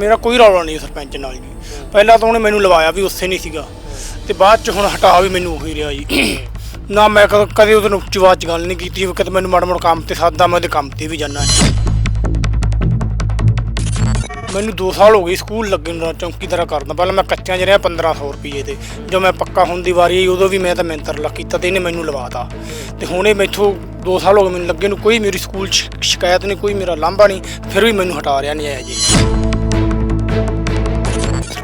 ਮੇਰਾ ਕੋਈ ਰੌਲਾ ਨਹੀਂ ਸਰਪੰਚ ਨਾਲ ਜੀ। ਪਹਿਲਾਂ ਤਾਂ ਉਹਨੇ ਮੈਨੂੰ ਲਵਾਇਆ ਵੀ ਉੱਥੇ ਨਹੀਂ ਸੀਗਾ। ਤੇ ਬਾਅਦ ਚ ਹੁਣ ਹਟਾ ਵੀ ਮੈਨੂੰ ਉਹੀ ਰਿਹਾ ਜੀ। ਨਾ ਮੈਂ ਕ- ਕਦੇ ਉਹਦੇ ਨੂੰ ਉੱਚੀ 'ਚ ਗੱਲ ਨਹੀਂ ਕੀਤੀ, ਵੀ ਕਦੇ ਮੈਨੂੰ ਮਾੜਾ ਮੋਟਾ ਕੰਮ ਤੇ ਸਾਦਾ ਮੈਂ ਉਹਦੇ ਕੰਮ ਤੇ ਵੀ ਜਾਣਾ ਮੈਨੂੰ 2 ਸਾਲ ਹੋ ਗਏ ਸਕੂਲ ਲੱਗੇ ਨੂੰ ਚੌਂਕੀਦਾਰਾ ਕਰਦਾ ਪਹਿਲਾਂ ਮੈਂ ਕੱਚਿਆਂ 'ਚ ਰਿਹਾ 1500 ਰੁਪਏ ਤੇ ਜਦੋਂ ਮੈਂ ਪੱਕਾ ਹੋਣ ਦੀ ਵਾਰੀ ਆਈ, ਉਦੋਂ ਵੀ ਮੈਂ ਤਾਂ ਮਿਹਨਤ ਲਾ ਕੀਤਾ ਤੇ ਇਹਨੇ ਮੈਨੂੰ ਲਵਾਤਾ। ਤੇ ਹੁਣ ਇਹ ਮੈਥੋਂ 2 ਸਾਲ ਹੋ ਗਏ ਮੈਨੂੰ ਲੱਗੇ ਨੂੰ, ਕੋਈ ਮੇਰੀ ਸਕੂਲ 'ਚ ਸ਼ਿਕਾਇਤ ਨਹੀਂ, ਕੋਈ ਮੇਰਾ ਲਾਂਭਾ ਨਹੀਂ, ਫਿਰ ਵੀ ਮੈਨੂੰ ਹਟਾ ਰਿਹਾ ਨਹੀਂ ਆਇਆ ਜੀ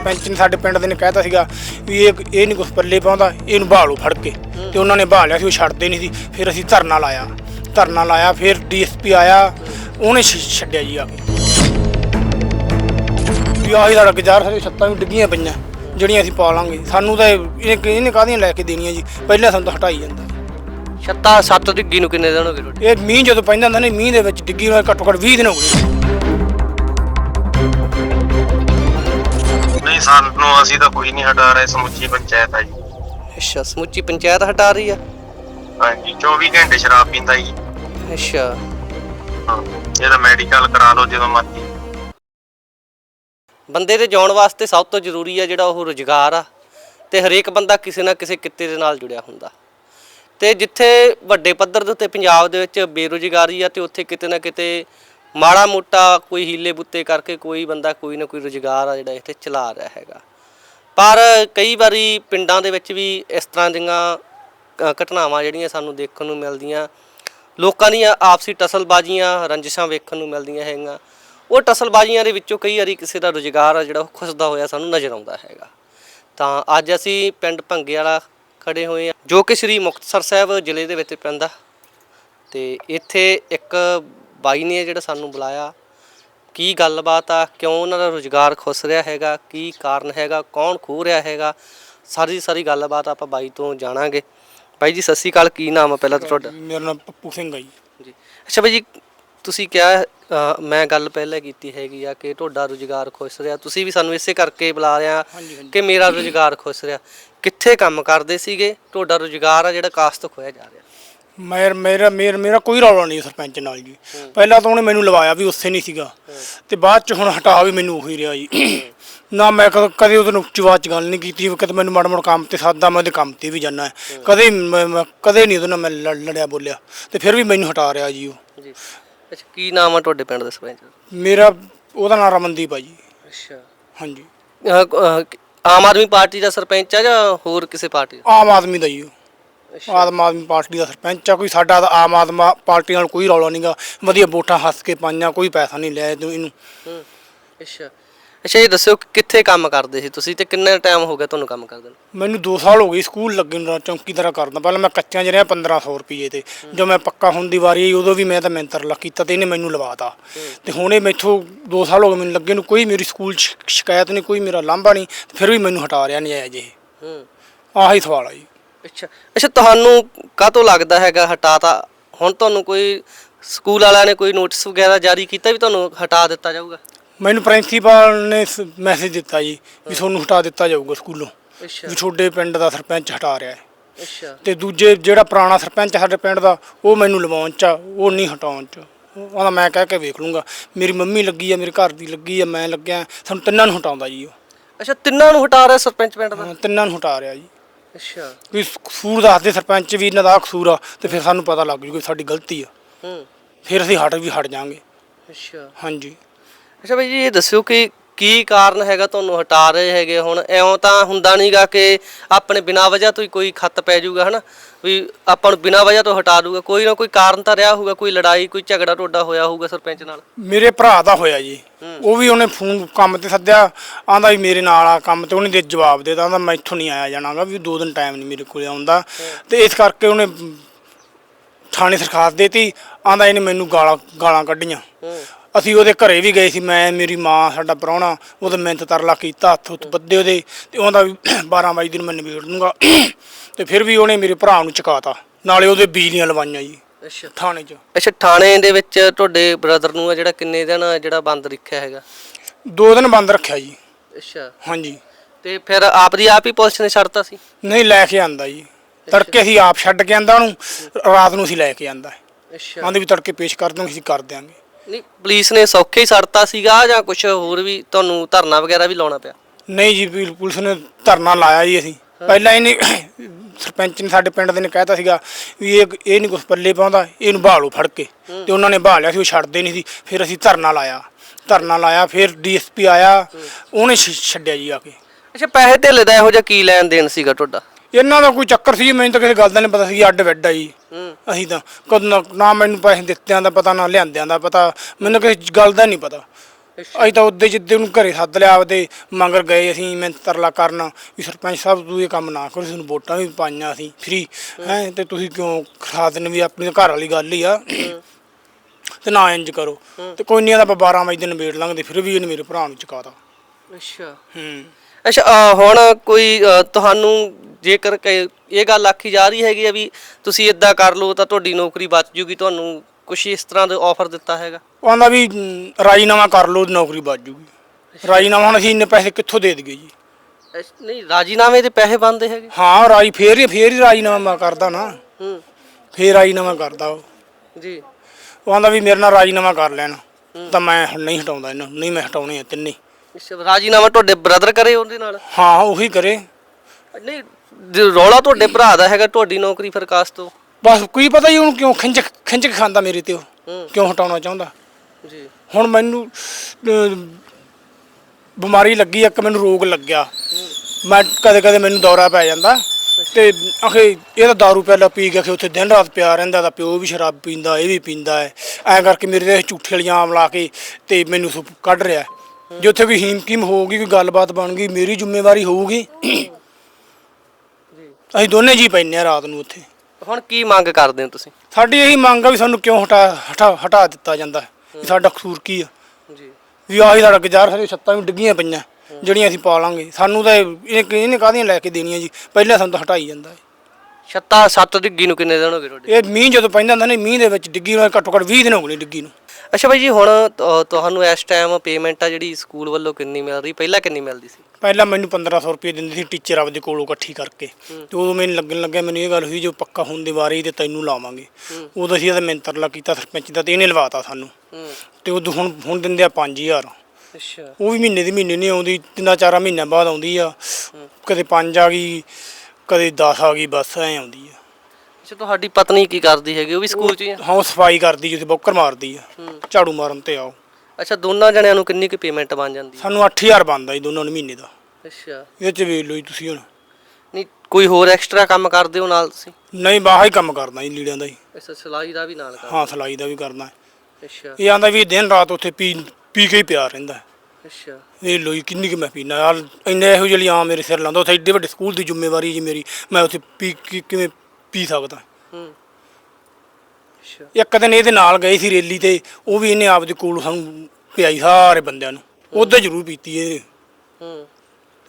ਸਰਪੰਚ ਨੇ ਸਾਡੇ ਪਿੰਡ ਦੇ ਨੇ ਕਹਿਤਾ ਸੀਗਾ ਵੀ ਇਹ ਇਹ ਨਹੀਂ ਕੁਛ ਪੱਲੇ ਪਾਉਂਦਾ ਇਹਨੂੰ ਬਹਾਲੋ ਫੜ ਕੇ। ਤੇ ਉਹਨਾਂ ਨੇ ਬਹਾਲਿਆ ਸੀ ਉਹ ਛੱਡਦੇ ਨਹੀਂ ਸੀ। ਫਿਰ ਅਸੀਂ ਧਰਨਾ ਲਾਇਆ। ਧਰਨਾ ਲਾਇਆ ਫਿਰ ਡੀਐਸਪੀ ਆਇਆ ਉਹਨੇ ਛ- ਛੱਡਿਆ ਜੀ ਆ ਕੇ ਵੀ ਆਹੀ ਦਾ ਗੁਜ਼ਾਰ ਸਾਰੇ ਛੱਤਾਂ ਵੀ ਡਿੱਗੀਆਂ ਪਈਆਂ ਜਿਹੜੀਆਂ ਅਸੀਂ ਪਾ ਲਾਂਗੇ। ਸਾਨੂੰ ਤਾਂ ਇਹ- ਇਹਨੇ ਇਹਨੇ ਕਾਹਦੀਆਂ ਲੈ ਕੇ ਦੇਣੀਆਂ ਜੀ? ਪਹਿਲਾਂ ਸਾਨੂੰ ਤਾਂ ਹਟਾਈ ਜਾਂਦਾ। ਛੱਤਾ ਸੱਤ ਡਿੱਗੀ ਨੂੰ ਕਿੰਨੇ ਦਿਨ ਹੋ ਗਏ ਤੁਹਾਡੇ ਇਹ ਮੀਂਹ ਜਦੋਂ ਪੈਂਦਾ ਹੁੰਦਾ ਨੇ ਮੀਂਹ ਦੇ ਵਿੱਚ ਡਿੱਗੀ ਹੋਈ ਘੱਟੋ ਘੱਟ 20 ਦਿਨ ਹੋ ਗਏ। ਨਹੀਂ ਸਾਨੂੰ ਅਸੀਂ ਤਾਂ ਕੋਈ ਨਹੀਂ ਹਟਾ ਰਹੇ ਸਮੁੱਚੀ ਪੰਚਾਇਤ ਆ ਜੀ। ਅੱਛਾ ਸਮੁੱਚੀ ਪੰਚਾਇਤ ਹਟਾ ਰਹੀ ਆ? ਹਾਂਜੀ 24 ਘੰਟੇ ਸ਼ਰਾਬ ਪੀਂਦਾ ਜੀ। ਅੱਛਾ। ਹਾਂ ਇਹਦਾ ਮੈਡੀਕਲ ਕਰਾ ਲਓ ਜਦੋਂ ਮਰਜ਼ੀ। ਬੰਦੇ ਦੇ ਜਿਉਣ ਵਾਸਤੇ ਸਭ ਤੋਂ ਜ਼ਰੂਰੀ ਆ ਜਿਹੜਾ ਉਹ ਰੁਜ਼ਗਾਰ ਆ ਤੇ ਹਰੇਕ ਬੰਦਾ ਕਿਸੇ ਨਾ ਕਿਸੇ ਕਿੱਤੇ ਦੇ ਨਾਲ ਜੁੜਿਆ ਹੁੰਦਾ। ਤੇ ਜਿੱਥੇ ਵੱਡੇ ਪੱਧਰ ਦੇ ਉੱਤੇ ਪੰਜਾਬ ਦੇ ਵਿੱਚ ਬੇਰੁਜ਼ਗਾਰੀ ਆ ਤੇ ਉੱਥੇ ਕਿਤੇ ਨਾ ਕਿਤੇ ਮਾੜਾ ਮੋਟਾ ਕੋਈ ਹੀਲੇ ਬੁੱਤੇ ਕਰਕੇ ਕੋਈ ਬੰਦਾ ਕੋਈ ਨਾ ਕੋਈ ਰੁਜ਼ਗਾਰ ਆ ਜਿਹੜਾ ਇੱਥੇ ਚਲਾ ਰਿਹਾ ਹੈਗਾ। ਪਰ ਕਈ ਵਾਰੀ ਪਿੰਡਾਂ ਦੇ ਵਿੱਚ ਵੀ ਇਸ ਤਰ੍ਹਾਂ ਦੀਆਂ ਘਟਨਾਵਾਂ ਜਿਹੜੀਆਂ ਸਾਨੂੰ ਦੇਖਣ ਨੂੰ ਮਿਲਦੀਆਂ। ਲੋਕਾਂ ਦੀਆਂ ਆਪਸੀ ਟਸਲਬਾਜ਼ੀਆਂ, ਰੰਜਿਸ਼ਾਂ ਵੇਖਣ ਨੂੰ ਮਿਲਦੀਆਂ ਹੈਗੀਆਂ। ਉਹ ਟਸਲਬਾਜ਼ੀਆਂ ਦੇ ਵਿੱਚੋਂ ਕਈ ਵਾਰੀ ਕਿਸੇ ਦਾ ਰੁਜ਼ਗਾਰ ਆ ਜਿਹੜਾ ਉਹ ਖੁੱਸਦਾ ਹੋਇਆ ਸਾਨੂੰ ਨਜ਼ਰ ਆਉਂਦਾ ਹੈਗਾ। ਤਾਂ ਅੱਜ ਅਸੀਂ ਪਿੰਡ ਭੰਗੇ ਵਾਲਾ ਖੜੇ ਹੋਏ ਆ ਜੋ ਕਿ ਸ੍ਰੀ ਮੁਕਤਸਰ ਸਾਹਿਬ ਜ਼ਿਲ੍ਹੇ ਦੇ ਵਿੱਚ ਪੈਂਦਾ। ਤੇ ਇੱਥੇ ਇੱਕ ਬਾਈ ਨੇ ਜਿਹੜਾ ਸਾਨੂੰ ਬੁਲਾਇਆ ਕੀ ਗੱਲਬਾਤ ਆ ਕਿਉਂ ਉਹਨਾਂ ਦਾ ਰੁਜ਼ਗਾਰ ਖੁੱਸ ਰਿਹਾ ਹੈਗਾ ਕੀ ਕਾਰਨ ਹੈਗਾ ਕੌਣ ਖੋ ਰਿਹਾ ਹੈਗਾ ਸਾਰੀ ਸਾਰੀ ਗੱਲਬਾਤ ਆਪਾਂ ਬਾਈ ਤੋਂ ਜਾਣਾਂਗੇ। ਬਾਈ ਜੀ ਸਤਿ ਸ਼੍ਰੀ ਅਕਾਲ ਕੀ ਨਾਮ ਆ ਪਹਿਲਾਂ ਤਾਂ ਤੁਹਾਡਾ ਮੇਰਾ ਨਾਮ ਪੱਪੂ ਸਿੰਘ ਆ ਜੀ। ਜੀ। ਅੱਛਾ ਬਾਈ ਜੀ ਤੁਸੀਂ ਕਿਹਾ ਅ, ਮੈਂ ਗੱਲ ਪਹਿਲਾਂ ਕੀਤੀ ਹੈਗੀ ਆ ਕਿ ਤੁਹਾਡਾ ਰੁਜ਼ਗਾਰ ਖੁੱਸ ਰਿਹਾ ਤੁਸੀਂ ਵੀ ਸਾਨੂੰ ਇਸੇ ਕਰਕੇ ਬੁਲਾ ਰਿਹਾ ਹਾਂਜੀ, ਹਾਂਜੀ। ਕਿ ਮੇਰਾ ਰੁਜ਼ਗਾਰ ਖੁੱਸ ਰਿਹਾ। ਕਿੱਥੇ ਕੰਮ ਕਰਦੇ ਸੀਗੇ? ਤੁਹਾਡਾ ਰੁਜ਼ਗਾਰ ਆ ਜਿਹੜਾ ਕਾਸਤ ਖੋਇਆ ਜਾ ਰਿਹਾ। ਮੇਰ ਮੇਰਾ ਮੇਰ ਮੇਰਾ ਕੋਈ ਰੌਲਾ ਨਹੀਂ ਸਰਪੰਚ ਨਾਲ ਜੀ। ਪਹਿਲਾਂ ਤਾਂ ਉਹਨੇ ਮੈਨੂੰ ਲਵਾਇਆ ਵੀ ਉੱਥੇ ਨਹੀਂ ਸੀਗਾ। ਤੇ ਬਾਅਦ ਚ ਹੁਣ ਹਟਾ ਵੀ ਮੈਨੂੰ ਉਹੀ ਰਿਹਾ ਜੀ। ਨਾ ਮੈਂ ਕ- ਕਦੇ ਉਹਦੇ ਨੂੰ ਉੱਚੀ ਆਵਾਜ਼ 'ਚ ਗੱਲ ਨਹੀਂ ਕੀਤੀ ਕਦੇ ਮੈਨੂੰ ਮਾੜਾ ਮੋੜਾ ਕੰਮ ਤੇ ਸਾਦਾ ਮੈਂ ਉਹਦੇ ਕੰਮ ਤੇ ਵੀ ਜਾਣਾ ਕਦੇ ਮੈਂ- ਮੈਂ- ਕਦੇ ਨਹੀਂ ਉਹਦੇ ਨਾਲ ਮੈਂ ਲੜ- ਲੜਿਆ ਬੋਲਿਆ। ਤੇ ਫਿਰ ਵੀ ਮੈਨੂੰ ਹਟਾ ਰਿਹਾ ਜੀ ਉਹ। ਜੀ। ਅੱਛਾ ਕੀ ਨਾਮ ਆ ਤੁਹਾਡੇ ਪਿੰਡ ਦੇ ਸਰਪੰਚ? ਦਾ? ਮੇਰਾ ਉਹਦਾ ਨਾਮ ਰਮਨਦੀਪ ਆ ਜੀ। ਅੱਛਾ। ਹਾਂਜੀ। ਆਮ ਆਦਮੀ ਪਾਰਟੀ ਦਾ ਸਰਪੰਚ ਆ ਜਾਂ ਹੋਰ ਕਿਸੇ ਪਾਰਟੀ ਦਾ? ਆਮ ਆਦਮੀ ਦਾ ਜੀ ਉਹ। ਆਮ ਆਦਮੀ ਪਾਰਟੀ ਦਾ ਸਰਪੰਚ ਆ ਕੋਈ ਸਾਡਾ ਤਾਂ ਆਮ ਆਦਮੀ ਪਾਰਟੀ ਨਾਲ ਕੋਈ ਰੌਲਾ ਨਹੀਂਗਾ ਵਧੀਆ ਵੋਟਾਂ ਹੱਸ ਕੇ ਪਾਈਆਂ ਕੋਈ ਪੈਸਾ ਨਹੀਂ ਲਿਆ ਤੂੰ ਇਹਨੂੰ। ਹੂੰ ਅੱਛਾ। ਅੱਛਾ ਇਹ ਦੱਸਿਓ ਕਿ ਕਿੱਥੇ ਕੰਮ ਕਰਦੇ ਸੀ ਤੁਸੀਂ ਤੇ ਕਿੰਨਾ ਟਾਈਮ ਹੋ ਗਿਆ ਤੁਹਾਨੂੰ ਕੰਮ ਕਰਦੇ ਨੂੰ? ਮੈਨੂੰ 2 ਸਾਲ ਹੋ ਗਏ ਸਕੂਲ ਲੱਗੇ ਨੂੰ ਚੌਂਕੀਦਾਰਾ ਕਰਦਾ ਪਹਿਲਾਂ ਮੈਂ ਕੱਚਿਆਂ 'ਚ ਰਿਹਾ 1500 ਰੁਪਏ ਤੇ। ਜਦੋਂ ਮੈਂ ਪੱਕਾ ਹੋਣ ਦੀ ਵਾਰੀ ਆਈ ਉਦੋਂ ਵੀ ਮੈਂ ਤਾਂ ਮਿਹਨਤ ਲਾ ਕੀਤਾ ਤੇ ਇਹਨੇ ਮੈਨੂੰ ਲਵਾਤਾ। ਤੇ ਹੁਣ ਇਹ ਮੈਥੋਂ 2 ਸਾਲ ਹੋ ਗਏ ਮੈਨੂੰ ਲੱਗੇ ਨੂੰ ਕੋਈ ਮੇਰੀ ਸਕੂਲ 'ਚ ਸ਼ਿਕਾਇਤ ਨਹੀਂ ਕੋਈ ਮੇਰਾ ਲਾਂਭਾ ਨਹੀਂ ਫਿਰ ਵੀ ਮੈਨੂੰ ਹਟਾ ਰਿਹਾ ਨਹੀਂ ਆਇਆ ਜੇ ਹੂੰ। ਆਹੀ ਸਵਾਲ ਆ ਜੀ। ਅੱਛਾ ਅੱਛਾ ਤੁਹਾਨੂੰ ਕਾਹਤੋਂ ਲੱਗਦਾ ਹੈਗਾ ਹਟਾਤਾ ਹੁਣ ਤੁਹਾਨੂੰ ਕੋਈ ਸਕੂਲ ਵਾਲਿਆਂ ਨੇ ਕੋਈ ਨੋਟਿਸ ਵਗੈਰਾ ਜਾਰੀ ਕੀਤਾ ਵੀ ਤੁਹਾਨੂੰ ਹਟਾ ਦਿੱਤਾ ਜਾਊਗਾ? ਮੈਨੂੰ ਪ੍ਰਿੰਸੀਪਲ ਨੇ ਮੈਸੇਜ ਦਿੱਤਾ ਜੀ ਵੀ ਤੁਹਾਨੂੰ ਹਟਾ ਦਿੱਤਾ ਜਾਊਗਾ ਸਕੂਲੋਂ। ਅੱਛਾ। ਵੀ ਤੁਹਾਡੇ ਪਿੰਡ ਦਾ ਸਰਪੰਚ ਹਟਾ ਰਿਹਾ ਹੈ। ਅੱਛਾ। ਤੇ ਦੂਜੇ ਜਿਹੜਾ ਪੁਰਾਣਾ ਸਰਪੰਚ ਸਾਡੇ ਪਿੰਡ ਦਾ ਉਹ ਮੈਨੂੰ ਲਵਾਉਣ ਚ ਆ, ਉਹ ਨਹੀਂ ਹਟਾਉਣ ਚ ਉਹਦਾ ਮੈਂ ਕਹਿ ਕੇ ਵੇਖ ਲੂੰਗਾ ਮੇਰੀ ਮੰਮੀ ਲੱਗੀ ਆ ਮੇਰੇ ਘਰ ਦੀ ਲੱਗੀ ਆ ਮੈਂ ਲੱਗਿਆ ਸਾਨੂੰ ਤਿੰਨਾਂ ਨੂੰ ਹਟਾਉਂਦਾ ਜੀ ਉਹ। ਅੱਛਾ ਤਿੰਨਾਂ ਨੂੰ ਹਟਾ ਰਿਹਾ ਸਰਪੰਚ ਪਿੰਡ ਦਾ? ਹਾਂ, ਤਿੰਨਾਂ ਨੂੰ ਹਟਾ ਰਿਹਾ ਜੀ। ਅੱਛਾ। ਕੋਈ ਕਸੂਰ ਦੱਸਦੇ ਸਰਪੰਚ ਵੀ ਇਹਨਾਂ ਦਾ ਕਸੂਰ ਆ ਤੇ ਫਿਰ ਸਾਨੂੰ ਪਤਾ ਲੱਗ ਜੂ ਕਿ ਸਾਡੀ ਗਲਤੀ ਆ। ਹੂੰ। ਫਿਰ ਅਸੀਂ ਹਟ ਵੀ ਹਟ ਜਾਾਂਗੇ। ਅੱਛਾ। ਹਾਂਜੀ। ਅੱਛਾ ਭਾਈ ਜੀ ਇਹ ਦੱਸਿਓ ਕਿ ਕੀ ਕਾਰਨ ਹੈਗਾ ਤੁਹਾਨੂੰ ਹਟਾ ਰਹੇ ਹੈਗੇ ਹੁਣ? ਐਉਂ ਤਾਂ ਹੁੰਦਾ ਨਹੀਂਗਾ ਕਿ ਆਪਣੇ ਬਿਨਾਂ ਵਜ੍ਹਾ ਤੋਂ ਹੀ ਕੋਈ ਖੱਤ ਪੈ ਜਾਊਗਾ ਹਨਾ? ਵੀ ਆਪਾਂ ਨੂੰ ਬਿਨਾਂ ਵਜ੍ਹਾ ਤੋਂ ਹਟਾ ਦੂਗਾ ਕੋਈ ਨਾ ਕੋਈ ਕਾਰਨ ਤਾਂ ਰਿਹਾ ਹੋਊਗਾ ਕੋਈ ਲੜਾਈ ਕੋਈ ਝਗੜਾ ਟੋਡਾ ਹੋਇਆ ਹੋਊਗਾ ਸਰਪੰਚ ਨਾਲ? ਮੇਰੇ ਭਰਾ ਦਾ ਹੋਇਆ ਜੀ। ਉਹ ਵੀ ਉਹਨੇ ਫੋਨ ਕੰਮ ਤੇ ਸੱਦਿਆ। ਆਂਦਾ ਵੀ ਮੇਰੇ ਨਾਲ ਆ ਕੰਮ ਤੇ ਉਹਨੇ ਦੇ ਜਵਾਬ ਦੇ ਆਂਦਾ ਮੈਂ ਇੱਥੋਂ ਨਹੀਂ ਆਇਆ ਜਾਣਾਗਾ ਵੀ ਦੋ ਦਿਨ ਟਾਈਮ ਨਹੀਂ ਮੇਰੇ ਕੋਲੇ ਆਉਂਦਾ। ਤੇ ਇਸ ਕਰਕੇ ਉਹਨੇ ਥਾਣੇ ਸਰਖਾਸਤ ਦੇਤੀ। ਆਂਦਾ ਇਹਨੇ ਮੈਨੂੰ ਗਾਲਾਂ ਗਾਲਾਂ ਕੱਢੀਆਂ। ਅਸੀਂ ਉਹਦੇ ਘਰੇ ਵੀ ਗਏ ਸੀ ਮੈਂ ਮੇਰੀ ਮਾਂ ਸਾਡਾ ਪ੍ਰਾਹੁਣਾ ਉਹਦਾ ਮਿਹਨਤ ਤਰਲਾ ਕੀਤਾ ਹੱਥ ਉੱਤ ਬੱਦੇ ਉਹਦੇ ਤੇ ਉਹਦਾ ਵੀ 12 ਵਜੇ ਦਿਨ ਮੈਂ ਨਿਬੇੜ ਦੂੰਗਾ। ਤੇ ਫਿਰ ਵੀ ਉਹਨੇ ਮੇਰੇ ਭਰਾ ਨੂੰ ਚੁਕਾਤਾ। ਨਾਲੇ ਉਹਦੇ ਬਿਜਲੀਆਂ ਲਵਾਈਆਂ ਜੀ ਅੱਛਾ। ਥਾਣੇ 'ਚ। ਅੱਛਾ ਥਾਣੇ ਦੇ ਵਿੱਚ ਤੁਹਾਡੇ ਬ੍ਰਦਰ ਨੂੰ ਆ ਜਿਹੜਾ ਕਿੰਨੇ ਦਿਨ ਜਿਹੜਾ ਬੰਦ ਰੱਖਿਆ ਹੈਗਾ? ਦੋ ਦਿਨ ਬੰਦ ਰੱਖਿਆ ਜੀ। ਅੱਛਾ। ਹਾਂਜੀ। ਤੇ ਫਿਰ ਆਪ ਦੀ ਆਪ ਹੀ ਪੁਲਿਸ ਨੇ ਛੱਡਤਾ ਸੀ? ਨਹੀਂ ਲੈ ਕੇ ਆਂਦਾ ਜੀ। ਤੜਕੇ ਅਸੀਂ ਆਪ ਛੱਡ ਕੇ ਆਂਦਾ ਉਹਨੂੰ ਰਾਤ ਨੂੰ ਅਸੀਂ ਲੈ ਕੇ ਆਂਦਾ। ਅੱਛਾ। ਆਂਦੇ ਵੀ ਤੜਕੇ ਪੇਸ਼ ਕਰ ਦਾਂਗੇ ਅਸੀਂ ਕਰ ਦਿਆਂਗੇ। ਨਹੀਂ ਪੁਲਿਸ ਨੇ ਸੌਖੇ ਹੀ ਛੱਡਤਾ ਸੀਗਾ ਜਾਂ ਕੁਝ ਹੋਰ ਵੀ ਤੁਹਾਨੂੰ ਧਰਨਾ ਵਗੈਰਾ ਵੀ ਲਾਉਣਾ ਪਿਆ? ਨਹੀਂ ਜੀ ਪੁਲ- ਪੁਲਿਸ ਨੇ ਧਰਨਾ ਲਾਇਆ ਜੀ ਅਸੀਂ। ਪਹਿਲਾਂ ਇਹਨੇ ਸਰਪੰਚ ਨੇ ਸਾਡੇ ਪਿੰਡ ਦੇ ਨੇ ਕਹਿਤਾ ਸੀਗਾ ਵੀ ਇਹ ਇਹ ਨਹੀਂ ਕੁਛ ਪੱਲੇ ਪਾਉਂਦਾ ਇਹਨੂੰ ਬਹਾਲੋ ਫੜ ਕੇ। ਤੇ ਉਹਨਾਂ ਨੇ ਬਹਾਲਿਆ ਸੀ ਉਹ ਛੱਡਦੇ ਨਹੀਂ ਸੀ। ਫਿਰ ਅਸੀਂ ਧਰਨਾ ਲਾਇਆ। ਧਰਨਾ ਲਾਇਆ ਫਿਰ ਡੀਐਸਪੀ ਆਇਆ ਉਹਨੇ ਛ- ਛੱਡਿਆ ਜੀ ਆ ਕੇ। ਅੱਛਾ ਪੈਸੇ ਧੇਲੇ ਦਾ ਇਹੋ ਜਿਹਾ ਕੀ ਲੈਣ ਦੇਣ ਸੀਗਾ ਤੁਹਾਡਾ? ਇਹਨਾਂ ਦਾ ਕੋਈ ਚੱਕਰ ਸੀ ਮੈਨੂੰ ਤਾਂ ਕਿਸੇ ਗੱਲ ਦਾ ਨਹੀਂ ਪਤਾ ਸੀ ਅੱਡ ਵੱਡਾ ਜੀ। ਅਸੀਂ ਤਾਂ ਕਦ ਨਾ ਮੈਨੂੰ ਪੈਸੇ ਦਿੱਤਿਆਂ ਦਾ ਪਤਾ ਨਾ ਲਿਆਂਦਿਆਂ ਦਾ ਪਤਾ ਮੈਨੂੰ ਕਿਸੇ ਗੱਲ ਦਾ ਨਹੀਂ ਪਤਾ। ਅਸੀਂ ਤਾਂ ਉੱਦੇ ਜਿੱਦੇ ਨੂੰ ਘਰੇ ਸੱਦ ਲਿਆ ਆਪਦੇ ਮੰਗਰ ਗਏ ਅਸੀਂ ਮੈਂ ਤਰਲਾ ਕਰਨ ਵੀ ਸਰਪੰਚ ਸਾਹਿਬ ਤੂੰ ਇਹ ਕੰਮ ਨਾ ਕਰੋ ਤੁਹਾਨੂੰ ਵੋਟਾਂ ਵੀ ਪਾਈਆਂ ਅਸੀਂ ਫ੍ਰੀ ਹੈ। ਤੇ ਤੁਸੀਂ ਕਿਉਂ ਖਾ ਦਿਨ ਵੀ ਆਪਣੀ ਘਰ ਵਾਲੀ ਗੱਲ ਹੀ ਆ। ਤੇ ਨਾ ਇੰਜ ਕਰੋ। ਤੇ ਕੋਈ ਨਹੀਂ ਆਪਾਂ 12 ਵਜੇ ਦਿਨ ਵੇਟ ਲਾਂਗੇ ਫਿਰ ਵੀ ਇਹਨੇ ਮੇਰੇ ਭਰਾ ਨੂੰ ਚੁਕਾਤਾ ਅੱਛਾ। ਹੂੰ। ਅੱਛਾ ਹੁਣ ਕੋਈ ਤੁਹਾਨੂੰ ਜੇਕਰ ਕਿ ਇਹ ਗੱਲ ਆਖੀ ਜਾ ਰਹੀ ਹੈਗੀ ਆ ਵੀ ਤੁਸੀਂ ਇਦਾਂ ਕਰ ਲਓ ਤਾਂ ਤੁਹਾਡੀ ਨੌਕਰੀ ਬਚ ਜੂਗੀ ਤੁਹਾਨੂੰ ਕੁਝ ਇਸ ਤਰ੍ਹਾਂ ਦਾ ਆਫਰ ਦਿੱਤਾ ਹੈਗਾ? ਉਹ ਆਂਦਾ ਵੀ ਰਾਜੀਨਾਮਾ ਕਰ ਲਓ ਨੌਕਰੀ ਬਚ ਜੂਗੀ। ਰਾਜੀਨਾਮਾ ਹੁਣ ਅਸੀਂ ਇੰਨੇ ਪੈਸੇ ਕਿੱਥੋਂ ਦੇ ਦਈਏ ਜੀ? ਨਹੀਂ ਰਾਜੀਨਾਮੇ ਦੇ ਪੈਸੇ ਬੰਦੇ ਹੈਗੇ? ਹਾਂ ਰਾਜੀ ਫੇਰ ਹੀ ਫੇਰ ਹੀ ਰਾਜੀਨਾਮਾ ਕਰਦਾ ਨਾ। ਹੂੰ। ਫੇਰ ਰਾਜੀਨਾਮਾ ਕਰਦਾ ਉਹ। ਜੀ। ਉਹ ਆਂਦਾ ਵੀ ਮੇਰੇ ਨਾਲ ਰਾਜੀਨਾਮਾ ਕਰ ਲੈਣ। ਤਾਂ ਮੈਂ ਹੁਣ ਨਹੀਂ ਹਟਾਉਂਦਾ ਇਹਨਾਂ ਨੂੰ। ਨਹੀਂ ਮੈਂ ਹਟਾਉਣੇ ਆ ਤਿੰਨੇ। ਹੀ। ਅੱਛਾ ਰਾਜੀਨਾਮਾ ਤੁਹਾਡੇ ਬ੍ਰਦਰ ਕਰੇ ਉਹਦੇ ਨਾਲ? ਹਾਂ ਉਹੀ ਕਰੇ। ਨਹੀਂ ਜੇ ਰੌਲਾ ਤੁਹਾਡੇ ਭਰਾ ਦਾ ਹੈਗਾ ਤੁਹਾਡੀ ਨੌਕਰੀ ਫਿਰ ਕਾਸ ਤੋਂ? ਬਸ ਕੋਈ ਪਤਾ ਹੀ ਉਹਨੂੰ ਕਿਉਂ ਖਿੰਚ ਖਿੰਚ ਕੇ ਖਾਂਦਾ ਮੇਰੇ ਤੇ ਉਹ। ਹੂੰ। ਕਿਉਂ ਹਟਾਉਣਾ ਚਾਹੁੰਦਾ? ਜੀ। ਹੁਣ ਮੈਨੂੰ ਅਹ, ਬਿਮਾਰੀ ਲੱਗੀ ਇੱਕ ਮੈਨੂੰ ਰੋਗ ਲੱਗਿਆ। ਮੈਂ ਕਦੇ ਕਦੇ ਮੈਨੂੰ ਦੌਰਾ ਪੈ ਜਾਂਦਾ। ਤੇ ਆਖੇ ਇਹ ਤਾਂ दारू ਪਹਿਲਾਂ ਪੀ ਕੇ ਆਖੇ ਉੱਥੇ ਦਿਨ ਰਾਤ ਪਿਆ ਰਹਿੰਦਾ ਦਾ ਪਿਓ ਵੀ ਸ਼ਰਾਬ ਪੀਂਦਾ ਇਹ ਵੀ ਪੀਂਦਾ ਹੈ। ਐਂ ਕਰਕੇ ਮੇਰੇ ਤੇ ਝੂਠੇ ਇਲਜ਼ਾਮ ਲਾ ਕੇ ਤੇ ਮੈਨੂੰ ਸੁ- ਕੱਢ ਰਿਹਾ ਜੇ ਉੱਥੇ ਕੋਈ ਹੀਮ ਕੀਮ ਹੋਊਗੀ ਕੋਈ ਗੱਲਬਾਤ ਬਣ ਗਈ ਮੇਰੀ ਜ਼ਿੰਮੇਵਾਰੀ ਹੋਊਗੀ। ਅਸੀਂ ਦੋਨੇ ਜੀ ਪੈਨੇ ਆ ਰਾਤ ਨੂੰ ਉੱਥੇ। ਹੁਣ ਕੀ ਮੰਗ ਕਰਦੇ ਹੋ ਤੁਸੀਂ? ਸਾਡੀ ਇਹੀ ਮੰਗ ਆ ਵੀ ਸਾਨੂੰ ਕਿਉਂ ਹਟਾ ਹਟਾ ਹਟਾ ਦਿੱਤਾ ਜਾਂਦਾ ਹੈ? ਵੀ ਸਾਡਾ ਕਸੂਰ ਕੀ ਆ? ਜੀ। ਵੀ ਆਹੀ ਸਾਡਾ ਗੁਜ਼ਾਰ ਸਾਰੇ ਛੱਤਾਂ ਵੀ ਡਿੱਗੀਆਂ ਪਈਆਂ ਜਿਹੜੀਆਂ ਅਸੀਂ ਪਾ ਲਾਂਗੇ ਸਾਨੂੰ ਤਾਂ ਇਹ ਇਹਨੇ ਕਾਹਦੀਆਂ ਲੈ ਕੇ ਦੇਣੀਆਂ ਜੀ? ਪਹਿਲਾਂ ਸਾਨੂੰ ਤਾਂ ਹਟਾਈ ਜਾਂਦਾ ਹੈ। ਛੱਤਾ ਸੱਤ ਡਿੱਗੀ ਨੂੰ ਕਿੰਨੇ ਦਿਨ ਹੋ ਗਏ ਤੁਹਾਡੇ? ਇਹ ਮੀਂਹ ਜਦੋਂ ਪੈਂਦਾ ਹੁੰਦਾ ਨੇ ਮੀਂਹ ਦੇ ਵਿੱਚ ਡਿੱਗੀ ਨੂੰ ਘੱਟੋ ਘੱਟ 20 ਦਿਨ ਹੋ ਗਏ ਨੇ ਡਿੱਗੀ ਨੂੰ। ਅੱਛਾ ਭਾਈ ਜੀ ਹੁਣ ਤੁ- ਤੁਹਾਨੂੰ ਇਸ ਟਾਈਮ ਪੇਮੈਂਟ ਆ ਜਿਹੜੀ ਸਕੂਲ ਵੱਲੋਂ ਕਿੰਨੀ ਮਿਲ ਰਹੀ? ਪਹਿਲਾਂ ਕਿੰਨੀ ਮਿਲਦੀ ਸੀ? ਪਹਿਲਾਂ ਮੈਨੂੰ 1500 ਰੁਪਏ ਦਿੰਦੇ ਸੀ ਟੀਚਰ ਆਪਦੇ ਕੋਲੋਂ ਇਕੱਠੀ ਕਰਕੇ। ਤੇ ਉਦੋਂ ਮੈਨੂੰ ਲੱਗਣ ਲੱਗਿਆ ਮੈਨੂੰ ਇਹ ਗੱਲ ਹੋਈ ਜੋ ਪੱਕਾ ਹੋਣ ਦੀ ਵਾਰੀ ਤੇ ਤੈਨੂੰ ਲਾਵਾਂਗੇ। ਉਦੋਂ ਅਸੀਂ ਇਹਦਾ ਮਿੰਤਰਲਾ ਕੀਤਾ ਸਰਪੰਚ ਦਾ ਤੇ ਇਹਨੇ ਲਵਾਤਾ ਸਾਨੂੰ। ਹੂੰ। ਤੇ ਉਦੋਂ ਹੁਣ ਹੁਣ ਦਿੰਦੇ ਆ 5000 ਅੱਛਾ। ਉਹ ਵੀ ਮਹੀਨੇ ਦੀ ਮਹੀਨੇ ਨਹੀਂ ਆਉਂਦੀ ਤਿੰਨਾਂ ਚਾਰਾਂ ਮਹੀਨਿਆਂ ਬਾਅਦ ਆਉਂਦੀ ਆ। ਕਦੇ 5 ਆ ਗਈ ਕਦੇ 10 ਆ ਗਈ ਬਸ ਐ ਆਉਂਦੀ ਆ। ਅੱਛਾ ਤੁਹਾਡੀ ਪਤਨੀ ਕੀ ਕਰਦੀ ਹੈਗੀ? ਉਹ ਵੀ ਸਕੂਲ 'ਚ ਹੀ ਆ? ਹਾਂ ਉਹ ਸਫ਼ਾਈ ਕਰਦੀ ਜਿੱਥੇ ਬੋਕਰ ਮਾਰਦੀ ਆ। ਝਾੜੂ ਮਾਰਨ ਤੇ ਆਓ। ਅੱਛਾ ਦੋਨਾਂ ਜਣਿਆਂ ਨੂੰ ਕਿੰਨੀ ਕੁ ਪੇਮੈਂਟ ਬਣ ਜਾਂਦੀ? ਹੈ ਸਾਨੂੰ 8000 ਬਣਦਾ ਜੀ ਦੋਨਾਂ ਨੂੰ ਮਹੀਨੇ ਦਾ। ਅੱਛਾ। ਇਹ ਚ ਵੇਖ ਲਓ ਜੀ ਤੁਸੀਂ ਹੁਣ। ਨਹੀਂ ਕੋਈ ਹੋਰ ਐਕਸਟਰਾ ਕੰਮ ਕਰਦੇ ਹੋ ਨਾਲ ਤੁਸੀਂ? ਨਹੀਂ ਬਾਹਰ ਹੀ ਕੰਮ ਕਰਦਾ ਜੀ ਲੀੜਿਆਂ ਦਾ ਹੀ। ਅੱਛਾ ਸਿਲਾਈ ਦਾ ਵੀ ਨਾਲ ਕਰ ਹਾਂ ਸਲਾਈ ਦਾ ਵੀ ਕਰਦਾ। ਅੱਛਾ। ਇਹ ਆਂਦਾ ਵੀ ਦਿਨ ਰਾਤ ਉੱਥੇ ਪੀ ਪੀ ਕੇ ਹੀ ਪਿਆ ਰਹਿੰਦਾ। ਅੱਛਾ। ਇਹ ਲੋਈ ਕਿੰਨੀ ਕਿ ਮੈਂ ਪੀਣਾ ਯਾਰ ਇੰਨੇ ਇਹੋ ਜਿਹੇ ਆ ਮੇਰੇ ਸਿਰ ਲਾਉਂਦਾ ਉੱਥੇ ਏਡੇ ਵੱਡੇ ਸਕੂਲ ਦੀ ਜ਼ਿੰਮੇਵਾਰੀ ਜੀ ਮੇਰੀ। ਮੈਂ ਉੱਥੇ ਪੀ ਕੀ- ਕਿਵੇਂ ਪੀ ਸਕਦਾ। ਹੂੰ। ਅੱਛਾ। ਇੱਕ ਦਿਨ ਇਹਦੇ ਨਾਲ ਗਏ ਸੀ ਰੈਲੀ ਤੇ ਉਹ ਵੀ ਇਹਨੇ ਆਪਦੇ ਕੋਲ ਸਾਨੂੰ ਪਿਆਈ ਸਾਰੇ ਬੰਦਿਆਂ ਨੂੰ। ਉਹਦੇ ਜ਼ਰੂਰ ਪੀਤੀ ਇਹ ਹੂੰ।